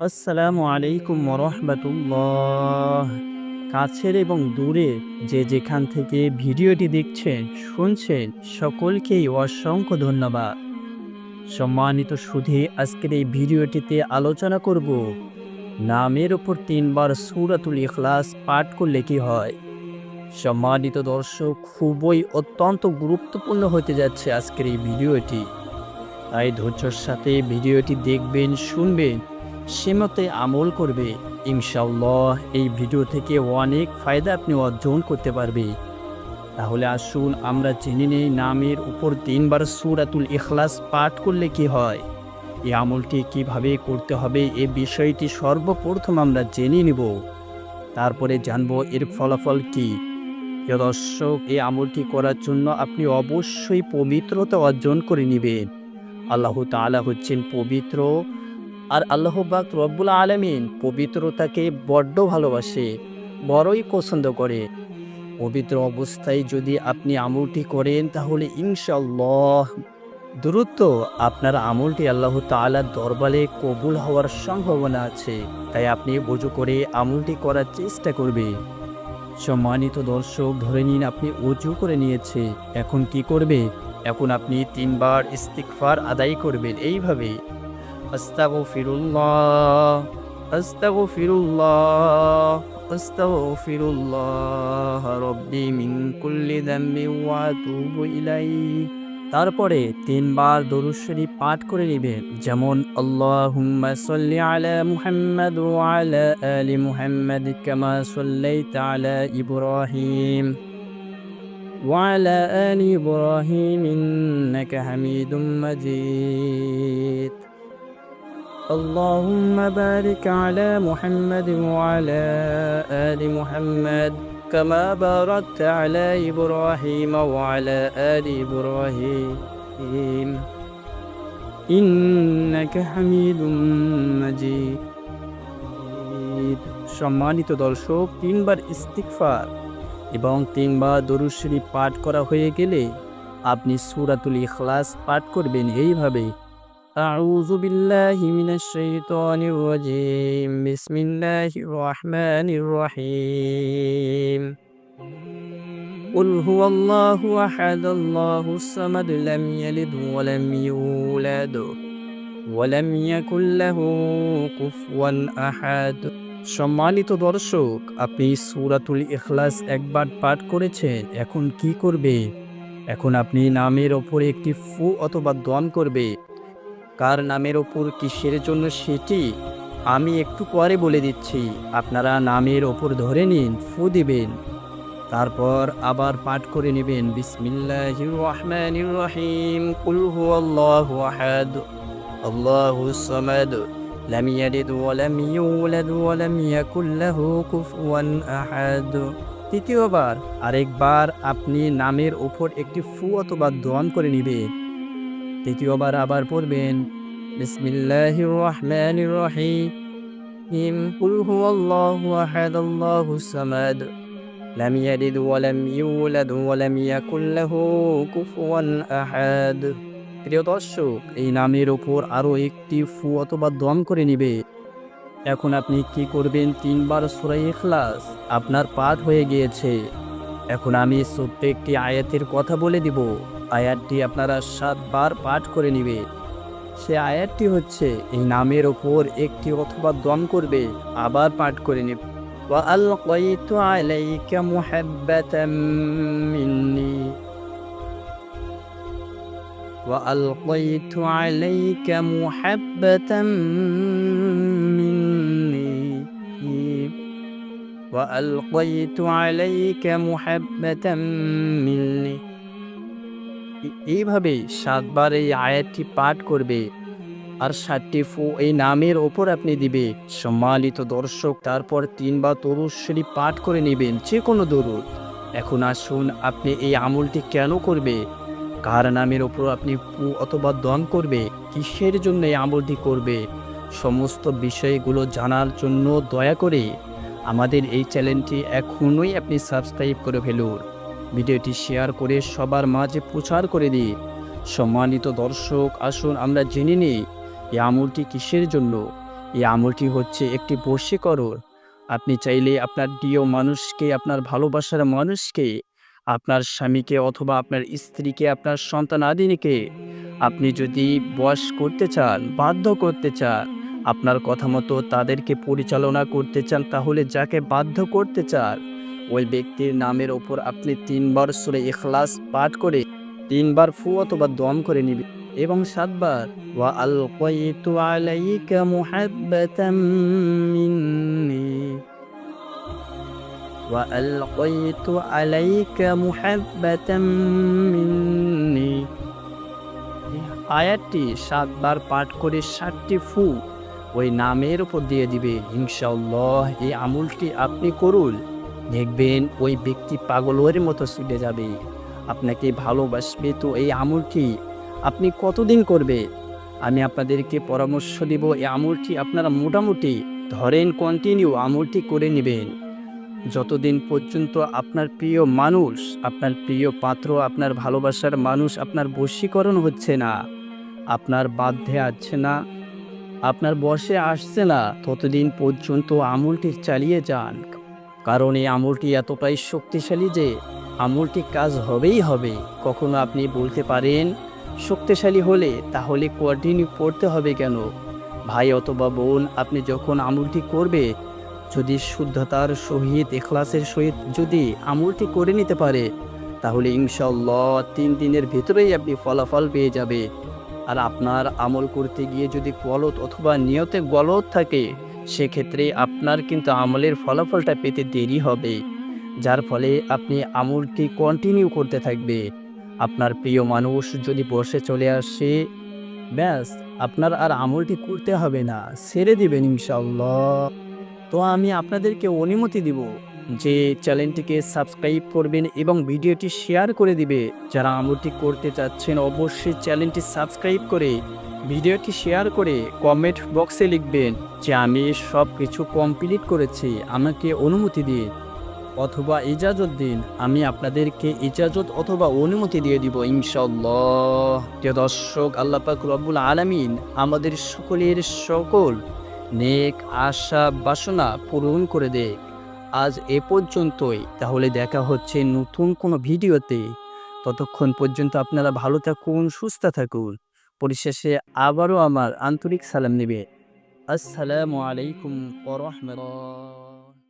আসসালামু আলাইকুম রহমতুল্লাহ। কাছের এবং দূরে যে যেখান থেকে ভিডিওটি দেখছেন, শুনছেন, সকলকেই অসংখ্য ধন্যবাদ। সম্মানিত সুধে, আজকের এই ভিডিওটিতে আলোচনা করব নামের ওপর তিনবার সুরাতুল ইখলাস পাঠ করলে কি হয়? সম্মানিত দর্শক, খুবই অত্যন্ত গুরুত্বপূর্ণ হতে যাচ্ছে আজকের এই ভিডিওটি। তাই ধৈর্যর সাথে ভিডিওটি দেখবেন, শুনবেন সে মতে আমল করবে। ইনশাল্লাহ এই ভিডিও থেকে অনেক ফায়দা আপনি অর্জন করতে পারবে। তাহলে আসুন আমরা জেনে নেই নামের উপর তিনবার সুরাতুল ইখলাস পাঠ করলে কি হয়। এই আমলটি কীভাবে করতে হবে এ বিষয়টি সর্বপ্রথম আমরা জেনে নেব। তারপরে জানব এর ফলাফল কি। দর্শক, এই আমলটি করার জন্য আপনি অবশ্যই পবিত্রতা অর্জন করে নেবেন। আল্লাহ তাআলা হচ্ছেন পবিত্র আর আল্লাহ বাক রব্বুল আলমিন পবিত্রতাকে বড্ড ভালোবাসে, বড়ই পছন্দ করে। পবিত্র অবস্থায় যদি আপনি আমলটি করেন, তাহলে ইনশাল্লাহ দ্রুত আপনার আমলটি আল্লাহ তাআলার দরবারে কবুল হওয়ার সম্ভাবনা আছে। তাই আপনি বুঝু করে আমলটি করার চেষ্টা করবে। সম্মানিত দর্শক, ধরে নিন আপনি উজু করে নিয়েছে। এখন কি করবে? এখন আপনি তিনবার ইস্তিকফার আদায় করবেন। এইভাবে أستغفر الله أستغفر الله أستغفر الله ربي من كل ذنب وأتوب إليه তারপরে তিনবার দরুদ শরীফ পাঠ করে নেবেন যেমন আল্লাহুম্মা সাল্লি আলা মুহাম্মাদ ওয়া আলা আলি মুহাম্মাদ কামা সাল্লাইতা আলা ইব্রাহিম وعلى آل إبراهيم إنك حميد مجيد اللهم بارك على محمد وعلى آل محمد كما باركت على إبراهيم وعلى آل إبراهيم إنك حميد مجيد সম্মানিত দর্শক তিনবার ইস্তিকফার এবং তিনবার দরুদ শরীফ পাঠ করা হয়ে গেলে আপনি সূরাতুল ইখলাস পাঠ করবেন এইভাবে أعوذ بالله من الشيطان الرجيم بسم الله الرحمن الرحيم قل هو الله أحد الله الصمد لم يلد ولم يولد ولم يكن له كفوا أحد সম্মানিত দর্শক আপনি সূরাতুল ইখলাস একবার পাঠ করেছেন এখন কি করবে এখন আপনি নামের ওপরে একটি ফু অথবা দন করবে কার নামের ওপর কিসের জন্য সেটি আমি একটু পরে বলে দিচ্ছি। আপনারা নামের ওপর ধরে নিন, ফু দিবেন। তারপর আবার পাঠ করে নেবেন। রহিম। কুল আহাদ। তৃতীয়বার, আরেকবার আপনি নামের ওপর একটি ফু অথবা দোয়ান করে নেবেন। তৃতীয়বার আবার পড়বেন। বিসমিল্লাহির রহমানির রহিম কুল হুয়াল্লাহু আহাদ আল্লাহুস সামাদ। লাম ইয়ালিদ ওয়া লাম ইউলাদ ওয়া লাম ইয়াকুল লাহু কুফুয়ান আহাদ। প্রিয় দর্শক, এই নামের ওপর আরও একটি ফু অথবা দম করে নিবে। এখন আপনি কি করবেন? তিনবার সুরাই ইখলাস আপনার পাঠ হয়ে গিয়েছে। এখন আমি ছোট্ট একটি আয়াতের কথা বলে দিব আয়াতটি আপনারা সাতবার পাঠ করে নিবে সে আয়াতটি হচ্ছে এই নামের ওপর একটি অথবা দম করবে আবার পাঠ করে নেবে وألقيت عليك محبة مني وألقيت عليك محبة مني وألقيت عليك محبة مني এইভাবে সাতবার এই আয়াতটি পাঠ করবে আর সাতটি ফু এই নামের ওপর আপনি দিবে সম্মানিত দর্শক তারপর তিনবার তরুদ শরীফ পাঠ করে নেবেন যে কোনো দরুদ এখন আসুন আপনি এই আমলটি কেন করবে কার নামের ওপর আপনি পু অথবা দন করবে কিসের জন্য এই আমলটি করবে সমস্ত বিষয়গুলো জানার জন্য দয়া করে আমাদের এই চ্যানেলটি এখনই আপনি সাবস্ক্রাইব করে ফেলুন। ভিডিওটি শেয়ার করে সবার মাঝে প্রচার করে দিন। সম্মানিত দর্শক, আসুন আমরা জেনে নিই, এই আমলটি কিসের জন্য? এই আমলটি হচ্ছে একটি বশীকরণ আপনি চাইলে আপনার প্রিয় মানুষকে, আপনার ভালোবাসার মানুষকে, আপনার স্বামীকে অথবা আপনার স্ত্রীকে, আপনার সন্তানাদিনীকে আপনি যদি বশ করতে চান, বাধ্য করতে চান আপনার কথা মতো তাদেরকে পরিচালনা করতে চান, তাহলে যাকে বাধ্য করতে চান, ওই ব্যক্তির নামের ওপর আপনি তিনবার সুরে ইখলাস পাঠ করে তিনবার ফু অথবা দম করে নিবে এবং সাতবার আল আলাইকা আয়াতটি সাতবার পাঠ করে ষাটটি ফু ওই নামের উপর দিয়ে দিবে, ইনশাআল্লাহ, এই আমুলটি আপনি করুন। দেখবেন ওই ব্যক্তি পাগলের মতো ছুটে যাবে। আপনাকে ভালোবাসবে তো এই আমুলটি। আপনি কতদিন করবে? আমি আপনাদেরকে পরামর্শ দিব, এই আমুলটি আপনারা মোটামুটি, ধরেন কন্টিনিউ আমুলটি করে নেবেন। যতদিন পর্যন্ত আপনার প্রিয় মানুষ, আপনার প্রিয় পাত্র, আপনার ভালোবাসার মানুষ আপনার বশীকরণ হচ্ছে না, আপনার বাধ্যে আছে না আপনার বসে আসছে না, ততদিন পর্যন্ত আমলটি চালিয়ে যান। কারণ এই আমলটি এতটাই শক্তিশালী যে, আমলটি কাজ হবেই হবে। কখনো আপনি বলতে পারেন, শক্তিশালী হলে তাহলে কন্টিনিউ করতে হবে কেন? ভাই অথবা বোন, আপনি যখন আমলটি করবে, যদি শুদ্ধতার সহিত, এখলাসের সহিত যদি আমলটি করে নিতে পারে, তাহলে ইনশাল্লাহ তিন দিনের ভিতরেই আপনি ফলাফল পেয়ে যাবে। আর আপনার আমল করতে গিয়ে যদি গলত অথবা নিয়তে গলত থাকে, সেক্ষেত্রে আপনার কিন্তু আমলের ফলাফলটা পেতে দেরি হবে, যার ফলে আপনি আমলটি কন্টিনিউ করতে থাকবে। আপনার প্রিয় মানুষ যদি বসে চলে আসে, ব্যাস, আপনার আর আমলটি করতে হবে না, ছেড়ে দিবেন ইনশাল্লাহ তো আমি আপনাদেরকে অনুমতি দিব যে চ্যানেলটিকে সাবস্ক্রাইব করবেন এবং ভিডিওটি শেয়ার করে দিবে। যারা আমলটি করতে চাচ্ছেন অবশ্যই চ্যানেলটি সাবস্ক্রাইব করে ভিডিওটি শেয়ার করে কমেন্ট বক্সে লিখবেন যে আমি সব কিছু কমপ্লিট করেছি, আমাকে অনুমতি দিন অথবা ইজাজত দিন, আমি আপনাদেরকে ইজাজত অথবা অনুমতি দিয়ে দিব ইনশাল্লাহ প্রিয় দর্শক, আল্লাহ পাক রব্বুল আলামিন আমাদের সকলের সকল নেক আশা বাসনা পূরণ করে দে আজ এ পর্যন্তই। তাহলে দেখা হচ্ছে নতুন কোনো ভিডিওতে। ততক্ষণ পর্যন্ত আপনারা ভালো থাকুন, সুস্থ থাকুন। পরিশেষে আবারও আমার আন্তরিক সালাম নেবে। আসসালামু আলাইকুম ওরহমতুল্লাহ